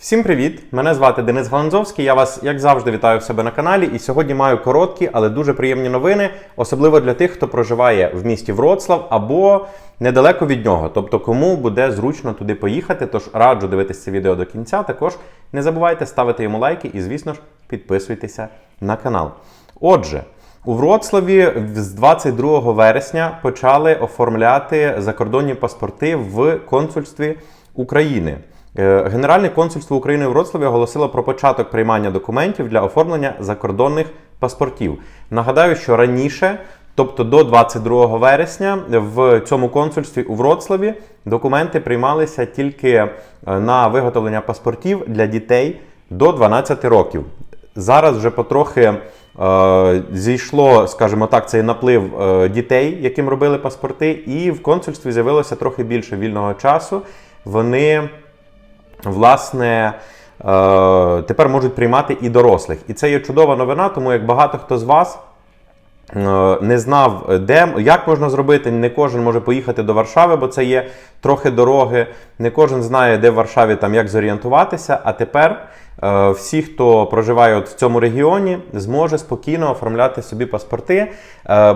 Всім привіт! Мене звати Денис Галанзовський. Я вас, як завжди, вітаю в себе на каналі. І сьогодні маю короткі, але дуже приємні новини, особливо для тих, хто проживає в місті Вроцлав або недалеко від нього. Тобто, кому буде зручно туди поїхати. Тож раджу дивитися це відео до кінця. Також не забувайте ставити йому лайки і, звісно ж, підписуйтеся на канал. Отже. У Вроцлаві з 22 вересня почали оформляти закордонні паспорти в консульстві України. Е, Генеральне консульство України у Вроцлаві оголосило про початок приймання документів для оформлення закордонних паспортів. Нагадаю, що раніше, тобто до 22 вересня, в цьому консульстві у Вроцлаві документи приймалися тільки е, на виготовлення паспортів для дітей до 12 років. Зараз вже потрохи е, зійшло, скажімо так, цей наплив е, дітей, яким робили паспорти, і в консульстві з'явилося трохи більше вільного часу. Вони власне, е, тепер можуть приймати і дорослих. І це є чудова новина, тому як багато хто з вас. е, Не знав, де як можна зробити. Не кожен може поїхати до Варшави, бо це є трохи дороги. Не кожен знає, де в Варшаві там як зорієнтуватися. А тепер е, всі, хто проживає от в цьому регіоні, зможе спокійно оформляти собі паспорти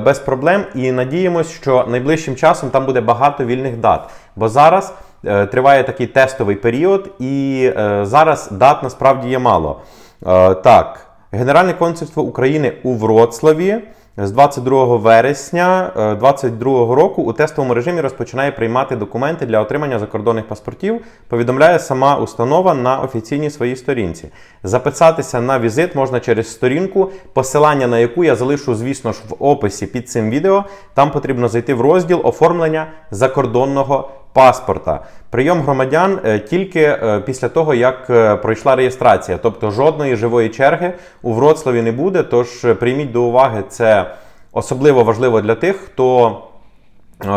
без проблем. І надіємось, що найближчим часом там буде багато вільних дат. Бо зараз триває такий тестовий період, і е, зараз дат насправді є мало. Е, так, Генеральне консульство України у Вроцлаві з 22 вересня 2022 року у тестовому режимі розпочинає приймати документи для отримання закордонних паспортів. Повідомляє сама установа на офіційній своїй сторінці. Записатися на візит можна через сторінку, посилання на яку я залишу, звісно ж, в описі під цим відео. Там потрібно зайти в розділ оформлення закордонного паспорта. Прийом громадян е, тільки е, після того, як е, пройшла реєстрація, тобто жодної живої черги у Вроцлаві не буде. Тож прийміть до уваги, це особливо важливо для тих, хто.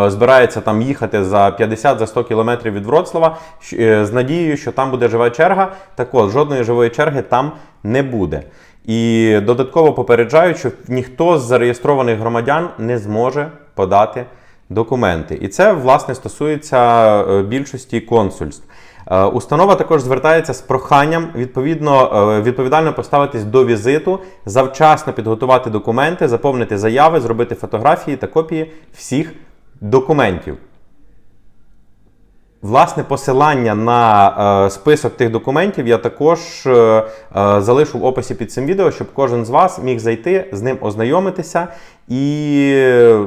Збирається там їхати за 50 за 100 кілометрів від Вроцлава з надією, що там буде жива черга. Так от, жодної живої черги там не буде. І додатково попереджаю, що ніхто з зареєстрованих громадян не зможе подати документи. І це власне стосується е, більшості консульств. Е, Установа також звертається з проханням відповідно е, відповідально поставитись до візиту, завчасно підготувати документи, заповнити заяви, зробити фотографії та копії всіх документів. Власне, посилання на е, список тих документів я також е, е, залишу в описі під цим відео, щоб кожен з вас міг зайти, з ним ознайомитися і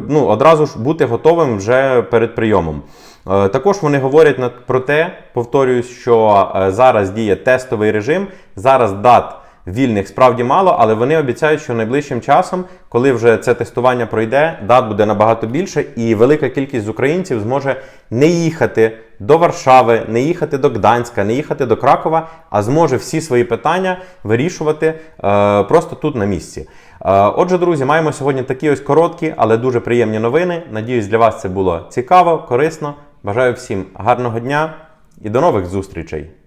ну, одразу ж бути готовим вже перед прийомом. Е, також вони говорять про те, повторюю, що е, зараз діє тестовий режим, зараз дат вільних справді мало, але вони обіцяють, що найближчим часом, коли вже це тестування пройде, дат буде набагато більше, і велика кількість українців зможе не їхати до Варшави, не їхати до Гданська, не їхати до Кракова, а зможе всі свої питання вирішувати е, просто тут на місці. Е, отже, друзі, маємо сьогодні такі ось короткі, але дуже приємні новини. Надіюсь, для вас це було цікаво, корисно. Бажаю всім гарного дня і до нових зустрічей!